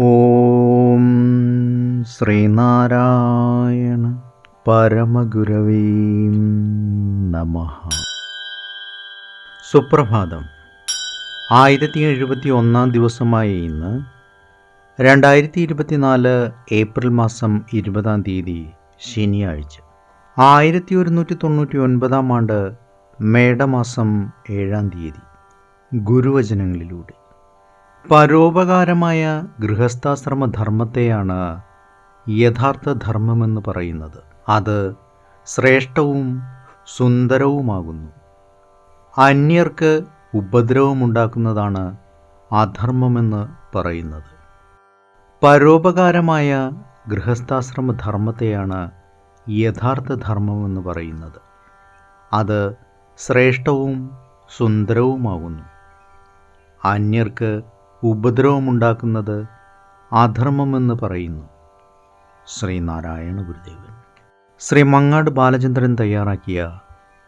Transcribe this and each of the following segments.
ഓം ശ്രീനാരായണ പരമഗുരവേ നമ. സുപ്രഭാതം. ആയിരത്തി എഴുപത്തി ഒന്നാം ദിവസമായ ഇന്ന് രണ്ടായിരത്തി ഇരുപത്തിനാല് ഏപ്രിൽ മാസം ഇരുപതാം തീയതി ശനിയാഴ്ച. ആയിരത്തി ഒരുന്നൂറ്റി തൊണ്ണൂറ്റി ഒൻപതാം ആണ്ട് മേടമാസം ഏഴാം തീയതി ഗുരുവചനങ്ങളിലൂടെ. പരോപകാരമായ ഗൃഹസ്ഥാശ്രമ ധർമ്മത്തെയാണ് യഥാർത്ഥ ധർമ്മമെന്ന് പറയുന്നത്. അത് ശ്രേഷ്ഠവും സുന്ദരവുമാകുന്നു. അന്യർക്ക് ഉപദ്രവമുണ്ടാക്കുന്നതാണ് അധർമ്മമെന്ന് പറയുന്നത്. പരോപകാരമായ ഗൃഹസ്ഥാശ്രമ ധർമ്മത്തെയാണ് യഥാർത്ഥ ധർമ്മമെന്ന് പറയുന്നത്. അത് ശ്രേഷ്ഠവും സുന്ദരവുമാകുന്നു. അന്യർക്ക് ഉപദ്രവമുണ്ടാക്കുന്നത് അധർമ്മമെന്ന് പറയുന്നു. ശ്രീനാരായണ ഗുരുദേവൻ. ശ്രീ മങ്ങാട് ബാലചന്ദ്രൻ തയ്യാറാക്കിയ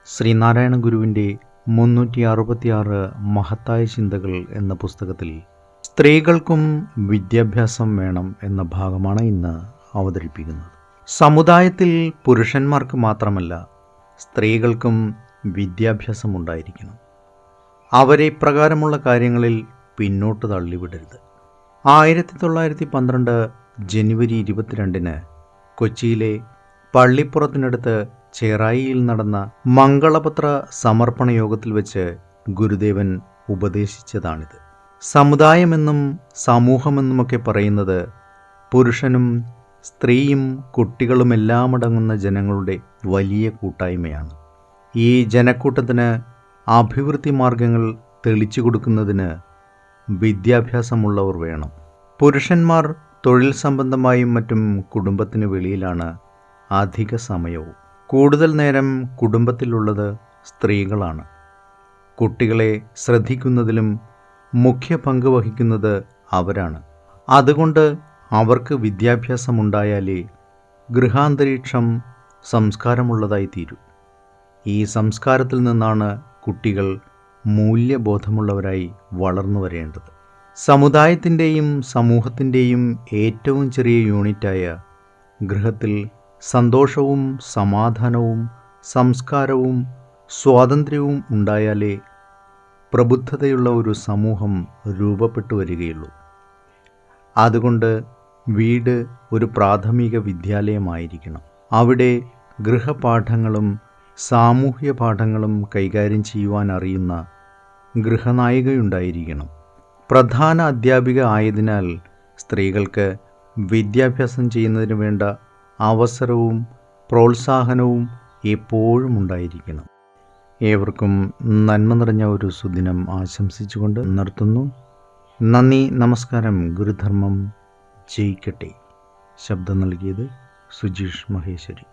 ശ്രീനാരായണ ഗുരുവിന്റെ മുന്നൂറ്റി അറുപത്തിയാറ് മഹത്തായ ചിന്തകൾ എന്ന പുസ്തകത്തിൽ സ്ത്രീകൾക്കും വിദ്യാഭ്യാസം വേണം എന്ന ഭാഗമാണ് ഇന്ന് അവതരിപ്പിക്കുന്നത്. സമുദായത്തിൽ പുരുഷന്മാർക്ക് മാത്രമല്ല സ്ത്രീകൾക്കും വിദ്യാഭ്യാസം ഉണ്ടായിരിക്കണം. അവരെ ഇപ്രകാരമുള്ള കാര്യങ്ങളിൽ പിന്നോട്ട് തള്ളിവിടരുത്. ആയിരത്തി തൊള്ളായിരത്തി പന്ത്രണ്ട് ജനുവരി ഇരുപത്തിരണ്ടിന് കൊച്ചിയിലെ പള്ളിപ്പുറത്തിനടുത്ത് ചേറായിയിൽ നടന്ന മംഗളപത്ര സമർപ്പണ യോഗത്തിൽ വെച്ച് ഗുരുദേവൻ ഉപദേശിച്ചതാണിത്. സമുദായമെന്നും സമൂഹമെന്നുമൊക്കെ പറയുന്നത് പുരുഷനും സ്ത്രീയും കുട്ടികളുമെല്ലാം അടങ്ങുന്ന ജനങ്ങളുടെ വലിയ കൂട്ടായ്മയാണ്. ഈ ജനക്കൂട്ടത്തിന് അഭിവൃദ്ധി മാർഗങ്ങൾ തെളിച്ചു കൊടുക്കുന്നതിന് വിദ്യാഭ്യാസമുള്ളവർ വേണം. പുരുഷന്മാർ തൊഴിൽ സംബന്ധമായും മറ്റും കുടുംബത്തിന് വെളിയിലാണ് അധിക സമയവും. കൂടുതൽ നേരം കുടുംബത്തിലുള്ളത് സ്ത്രീകളാണ്. കുട്ടികളെ ശ്രദ്ധിക്കുന്നതിലും മുഖ്യ പങ്ക് വഹിക്കുന്നത് അവരാണ്. അതുകൊണ്ട് അവർക്ക് വിദ്യാഭ്യാസമുണ്ടായാലേ ഗൃഹാന്തരീക്ഷം സംസ്കാരമുള്ളതായി തീരൂ ഈ സംസ്കാരത്തിൽ നിന്നാണ് കുട്ടികൾ മൂല്യബോധമുള്ളവരായി വളർന്നു വരേണ്ടത്. സമുദായത്തിന്റെയും സമൂഹത്തിന്റെയും ഏറ്റവും ചെറിയ യൂണിറ്റായ ഗൃഹത്തിൽ സന്തോഷവും സമാധാനവും സംസ്കാരവും സ്വാതന്ത്ര്യവും ഉണ്ടായാലേ പ്രബുദ്ധതയുള്ള ഒരു സമൂഹം രൂപപ്പെട്ടു വരികയുള്ളൂ. അതുകൊണ്ട് വീട് ഒരു പ്രാഥമിക വിദ്യാലയമായിരിക്കണം. അവിടെ ഗൃഹപാഠങ്ങളും സാമൂഹ്യ പാഠങ്ങളും കൈകാര്യം ചെയ്യുവാൻ അറിയുന്ന ഗൃഹനായികയുണ്ടായിരിക്കണം. പ്രധാന അധ്യാപിക ആയതിനാൽ സ്ത്രീകൾക്ക് വിദ്യാഭ്യാസം ചെയ്യുന്നതിന് വേണ്ട അവസരവും പ്രോത്സാഹനവും എപ്പോഴും ഉണ്ടായിരിക്കണം. ഏവർക്കും നന്മ നിറഞ്ഞ ഒരു സുദിനം ആശംസിച്ചുകൊണ്ട് നിർത്തുന്നു. നന്ദി നമസ്കാരം. ഗുരുധർമ്മം ജയിക്കട്ടെ. ശബ്ദം നൽകിയത് സുജീഷ് മഹേശ്വരി.